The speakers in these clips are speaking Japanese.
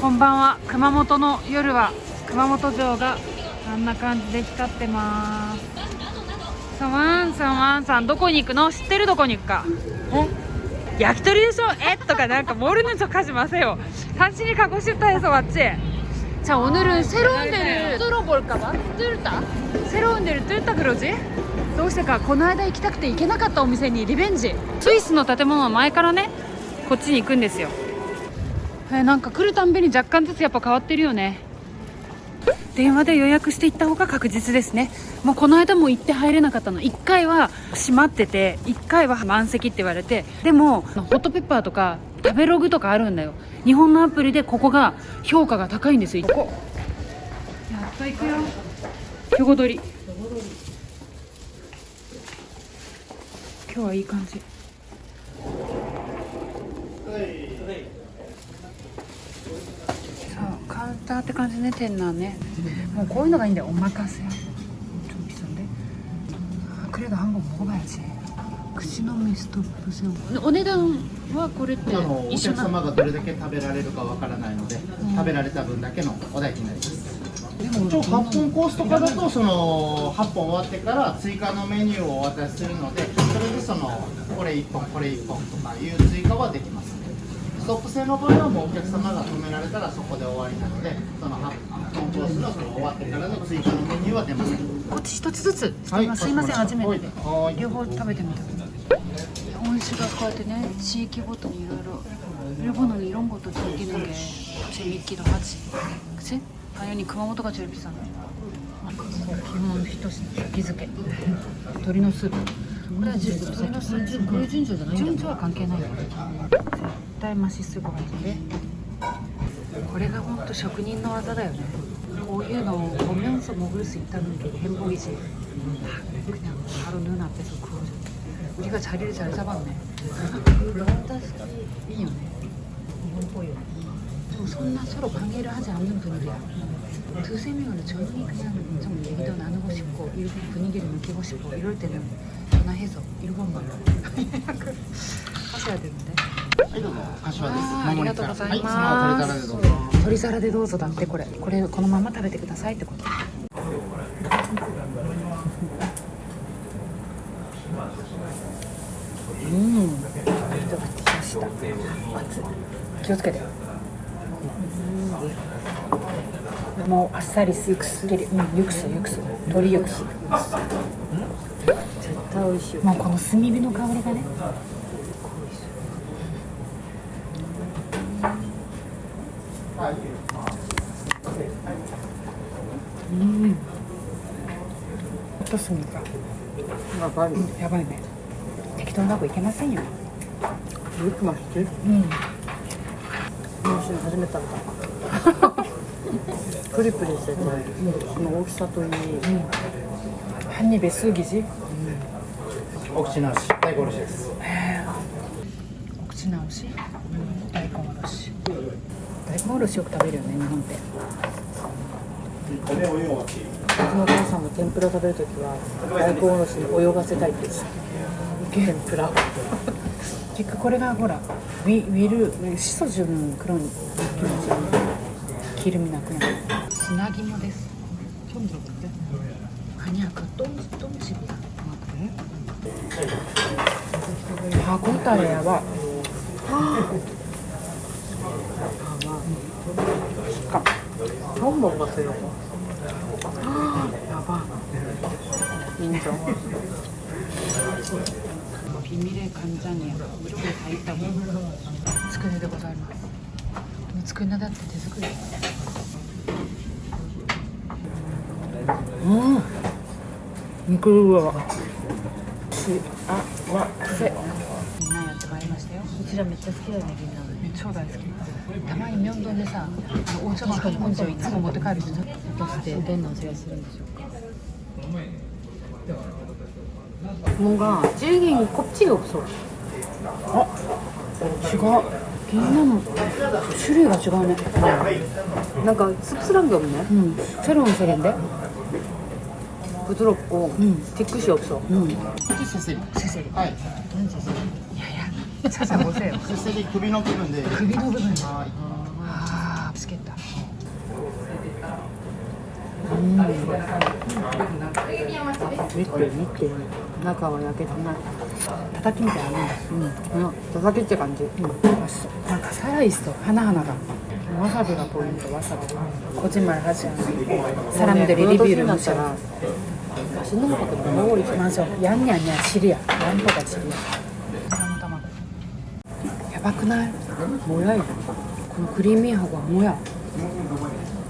こんばんは熊本の夜は熊本城があんな感じで光ってますさワンさんワンさんどこに行くの知ってるどこに行くかえ焼き鳥でしょえとかなんか모르는척하지마세요 당신이 가고 싶다 해서 왔지 자 오늘은 새로운 데를 뚫어볼까봐 뚫다 새로운 데를 뚫다 그러지 どうしてかこの間行きたくて行けなかったお店にリベンジスイスの建物の前からねこっちに行くんですよ えーなんか来るたんびに若干ずつやっぱ変わってるよね。電話で予約して行った方が確実ですね。もうこの間も行って入れなかったの。1回は閉まってて1回は満席って言われてでもホットペッパーとか食べログとかあるんだよ。日本のアプリでここが評価が高いんですよ。ここ。やっと行くよ。兵庫取り今日はいい感じったって感じね店内ね。もうこういうのがいいんだよ。お任せ。좀 비싼데 그래도 한국 먹어봐야지 그치노미 스톱 보세요お値段はこれってあのお客様がどれだけ食べられるかわからないので、食べられた分だけのお代金になります。一応8本コースとかだとその8本終わってから追加のメニューをお渡しするのでそれでそのこれ1本これ1本とかいう追加はできます。ストップ制の場合はもうお客様が止められたらそこで終わりなのでそのコンコースのその終わってからの追加のメニューは出ません。こっち一つずつ、はい、すいません。初めて。両方食べてみた本種がこうやって。ね地域ごとにいろいろ両方のにいろんことできるので地域の八口あよに熊本がチルピさん。基本一け。鶏のスープこれは純情じゃない純情は関係ない。 対マシスープがいいんでこれが本当職人の技だよねこういうのを보면서 먹을 수 있다는 게 행복이지 그냥 바로 눈앞에서 구워줘 우리가 자리를 잘 잡았네 이いいよね日本っぽいよでもそんな 서로 방해를 하지 않는 분위기야 두세 명을 조용히 그냥 좀 얘기도 나누고 싶고 일본 분위기를 느끼고 싶고 이럴 때는 전화해서 일본말로 예약을 하셔야 되는데 はいどうぞ柏です。ありがとうございます。はいその鶏皿でどうぞだってこれこれこのまま食べてくださいってこと。うん一口しました。気をつけて。うんもうあっさりすっきり。うんユクスユクス鶏ユクス絶対美味しい。もうこの炭火の香りがね一隅がやばい、うん、やばいね適当な子いけませんよよくましてうん今週初めて食べたプリプリしてて、その大きさといい、うん、に別数疑似、うん、お口直し大根おろしですお口直し、うん、大根おろし大根おろしよく食べるよね日本ってちのおさんも天ぷら食べるときは大根おろしに泳がせたいです天ぷら。結局これがほらウィウィルシソジュン黒に気持ちが黄るみなくなる。砂肝です。ちょんどくってはにゃかとんとんしぶだ待って。歯ごたえやばはあ、うん、しかもボンボンがするの어봤어요. 야봐 인정. 비밀의 간장이야 이렇게 다 있다고 つくねでございますでもつくねだって手作りうん肉はしあわせみんなやってまいりましたようちらめっちゃ好きだよね、銀なのに。超大好き たまに明洞でさあのお茶の本茶をいつも持って帰る人だ果たしてどんな味がするんでしょうか. 뭔가 질긴 껍질이 없어.違うみんなの種類が違うね 뭔가 씁쓸한 게 없네. 응 새로운 세계인데 부드럽고 응. 뒤끝이 없어. 응 セセリ 세세리 はい何せそれ 야야 찾아보세 요. 쓸색이 구비넣기 분데 그비 부 분. 아, 아, 맛있겠 다. 음. 밑에 밑에 나가와 야겠구 나. 타다키인지 아 는. 응. 그냥 타다키째 간 지. 응. 맛있 어. 뭔가 살아 있 어. 하나 하나 가. 와사비가 보인 다. 와사 비. 거짓말 하지 않 아. 사람들이 리뷰를 하잖 아. 맛있는 것 같 아. 먹어버리 지. 맞 아. 양이 아니 야. 질이 야. 양보다 질이 야. 야바크날 뭐야 이거 그 그리미하고 뭐야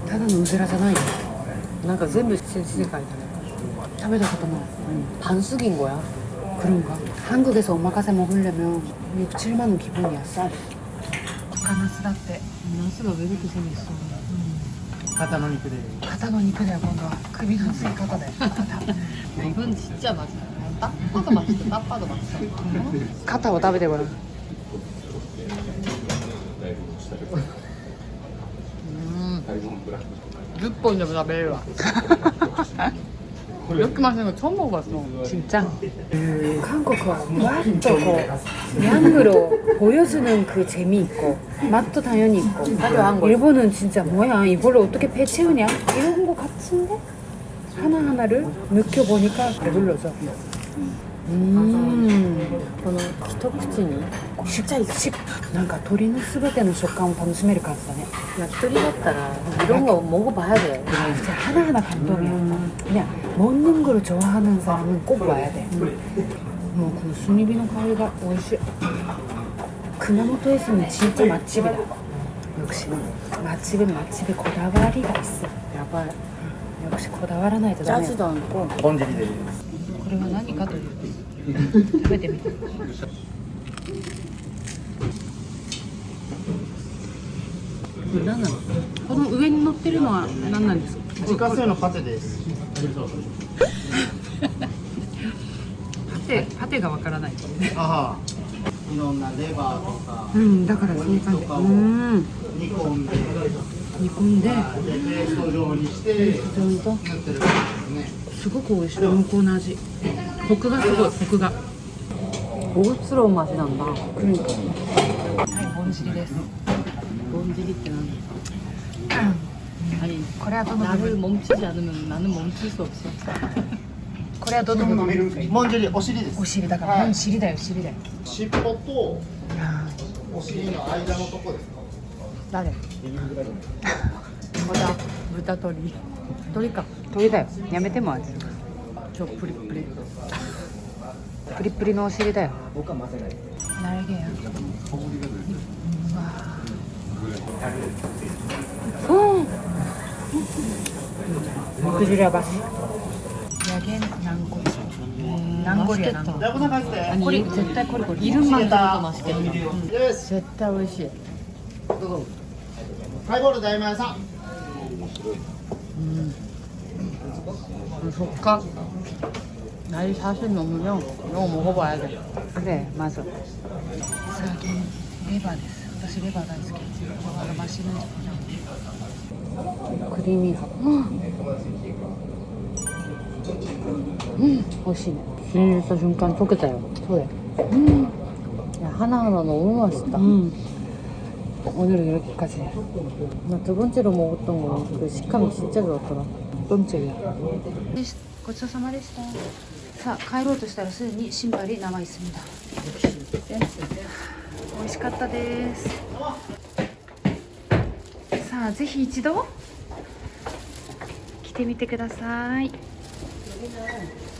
ただのうずらじゃないよなんか全部新世界だね食べたことない、반숙인 거야 그런가 한국에서 오마카세 먹으려면 6, 7만 원 기본이야 싸 가나스 だってナスが왜 이렇게 생겼어 肩の肉で 肩の肉だよ今度は首の吸い方だよ 이건 진짜 맛있어. 딱 봐도 맛있어. 딱 봐도 맛있어. 肩を食べてごらん 6번이보다 매워. 이렇게 맛있는 거 처음 먹어봤어. 진짜? 한국은 맛도 양으로 보여주는 그 재미 있고 맛도 당연히 있고. 일본은 진짜 뭐야? 이걸로 어떻게 배 채우냐? 이런 거 같은데? 하나 하나를 느껴보니까 배불러져. 음, この一口に진짜식 뭔가鶏の全ての食感を楽しめる感じだね 약돌이 같다라 이런 거 먹어봐야 돼. 진짜 하나하나 감동이야. 그냥 먹는 걸 좋아하는 사람은 꼭 와야 돼. 뭐, 그 순이비의 가위가 오이시. 구마모토에서는 진짜 맛집이다. 역시 맛집은 맛집에 고다와리가 있어. 야발. 역시 고다와라나이 또 짜지도 않고 ぼんじりでいいです 그리고何かというと食べてみて これ何なの？この上に乗ってるのは何なんですか？自家製のパテです。パテパテがわからない。ああ。いろんなレバーとかうんだからそういう感じ。ん。煮込んで。煮込んで。ペーストにしてペースト状に。なてる感じですごく美味しい。濃厚な味。コクがすごいコクが。オースローマジなんだ、うん、はい、ボンジリです。 뭔지리 때 나는. 아니 これはどの部 나를 分 멈추지 않으면 나는 멈출 수 없어. これはどの部分ぼんじりお尻ですお尻だから、うん、尻だよ尻だよ尻尾とお尻の間のとこですか誰 맞아.豚鳥. 鳥か. 鳥だよやめてもあいつ 저 프리프리. プリプリのお尻だよ僕は混ぜない날개야 음. 육질 그지라 봐. 야겐 난골. 난골이야. 아니 꼬리 절대 꼬리 꼬리. 이름만 들어도 맛있겠다. 응. 절대 오시. 칼보로 달면서. 음. 조각. 나이 사실 넘으면 이거 먹어봐야 돼. 그래 맞아. 사기 네반했어. 私レバー大好きレバーがマシなんじゃクリーミーがうん美味しいね新入した瞬間溶けたよそうだよ 야, 하나하나 너무 맛있다. 음. 오늘은 여기까지. 나 두 번째로 먹었던 거 그 식감이 진짜 좋았더라. 번째야. ごちそうさまでした。さあ帰ろうとしたらすでに新張り生いすみだ。 美味しかったです。さあぜひ一度来てみてください。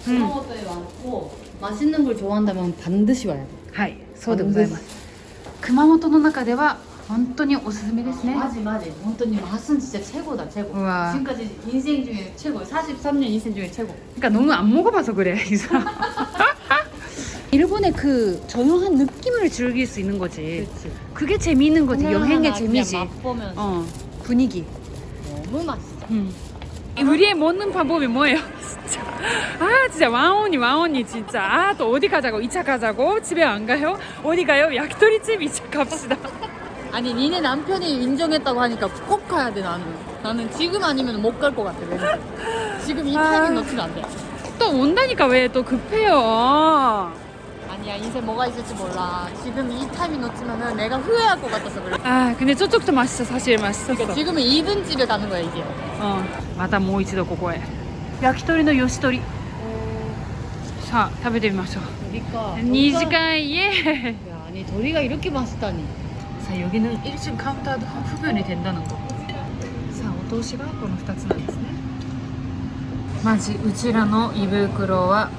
熊本에 왔고 맛있는 걸 좋아한다면 반드시 와야 돼. はい、そうでございます。熊本の中では本当におすすめですね。 맞지 맞지. 혼돈님 맛은 진짜 최고다 최고. 우와. 지금까지 인생 중에 최고. 43년 인생 중에 최고. 그러니까 너무 안 먹어봐서 그래 이 사람. 일본의 그 조용한 느낌을 즐길 수 있는 거지. 그렇지. 그게 재미있는 거지. 여행의 재미지. 맛보면 어 분위기. 너무 맛있어. 음. 우리의 먹는 방법이 뭐예요? 진짜. 아 진짜 왕언니 왕언니 진짜. 아 또 어디 가자고 2차 가자고 집에 안 가요? 어디 가요? 야키토리집 2차 갑시다. 아니 니네 남편이 인정했다고 하니까 꼭 가야 돼 나는. 나는 지금 아니면 못 갈 것 같아. 왠지. 지금 이 아. 타이밍 놓치면 안 돼. 또 온다니까 왜 또 급해요? 아니 아니야 인생 뭐가 있을지 몰라 지금 이 타이밍 놓치면은 내가 후회할 것 같아서 그래 아 근데 저쪽도 맛있어 사실 맛있었어 그러니까 지금은 2등 집에 가는 거야 이제 うんまたもう一度ここへ焼き鳥の吉鳥さあ食べてみましょう 그러니까 2時間イエーイ 야 아니 도리가 이렇게 맛있다니 자 여기는 1층 카운터도 흡연이 된다는 거. 자, お通しがこの2つなんですね。マジうちらの胃袋は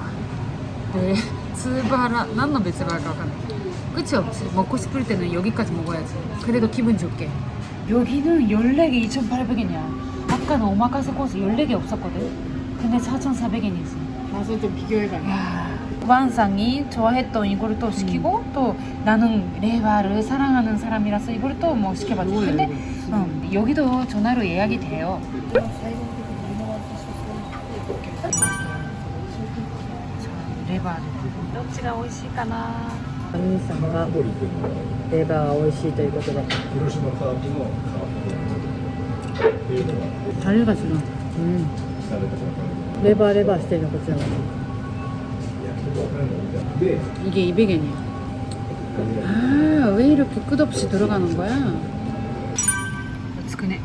別腹何の別腹かわかんない. 끝이 없지. 먹고 싶을 때는 여기까지 먹어야지. 그래도 기분 좋게. 여기는 14개 2,800엔이야. 아까는 오마카세 코스 14개 없었거든. 근데 4,400엔이지. 맛을 좀 비교해봐 왕상이 좋아했던 이거를 또 시키고 또 나는 레바를 사랑하는 사람이라서 이거를 또 뭐 시켜봤지 근데 어, 여기도 전화로 예약이 돼요 자, 레바 どっ ちが美味しいかなお兄さんがレバー美味しいということでタレが違ううんレバーレバーしてるのこちらが 이게 200엔이야 아, 왜 이렇게 끝없이 들어가는 거야? つくね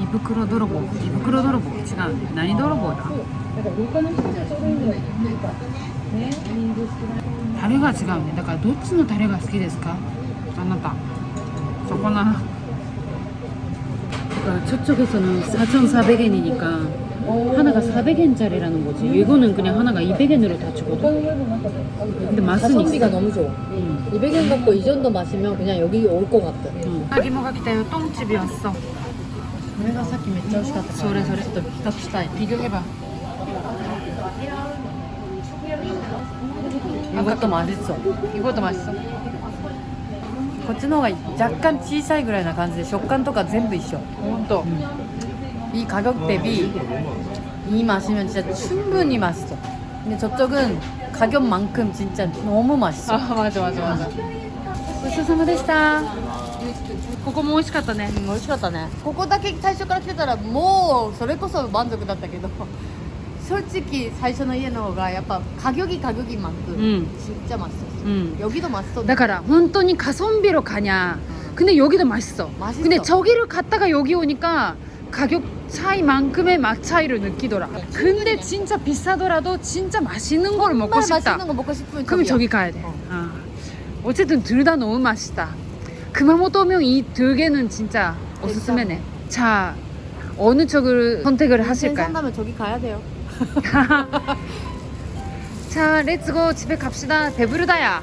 胃袋泥棒胃袋泥棒違う何泥棒だ タレが違うねだからどっちのタレが好きですかあなたそこな 그러니까 저쪽에서는 4,400엔이니까 하나가 400엔짜리라는 거지 이거는 그냥 하나가 200엔으로 다 주거든 근데 맛은 가성비가 있어 너무 좋아 200엔 갖고 이 정도 마시면 그냥 여기 올 것 같아 아기모가 来たよ 똥집이 왔어 これがさっきめっちゃ美味しかったからそれそれちょっと比較したい 비교해봐 이것도 맛있어 이것도 맛있어 こっちの方が若干小さいぐらいな感じで食感とか全部一緒 온도 이 가격 대비 이 맛이면 진짜 충분히 맛있어 근데 저쪽은 가격만큼 진짜 너무 맛있어 아 맞아 맞아 맞아 ごちそうさまでしたここも美味しかったねうん美味しかったねここだけ最初から来てたらもうそれこそ満足だったけど 正直最初の家の方がやっぱ가격이가격인만큼 응. 진짜 맛있었어 응. 여기도 맛있었는데 だから本当に가성비로 가냐 근데 여기도 맛있어 맛있어. 근데 저기를 갔다가 여기 오니까 가격 차이만큼의 맛 차이를 느끼더라 근데 진짜 비싸더라도 진짜 맛있는 걸 먹고 정말 싶다 맛있는 거 먹고 싶으면 그럼 저기야. 저기 가야 돼 어. 어쨌든 둘 다 너무 맛있다 금화모토 오면 이 두 개는 진짜 오스스메네 자 어느 쪽을 선택을 하실까요? 산다면 저기 가야 돼요 자 렛츠고 집에 갑시다. 배부르다야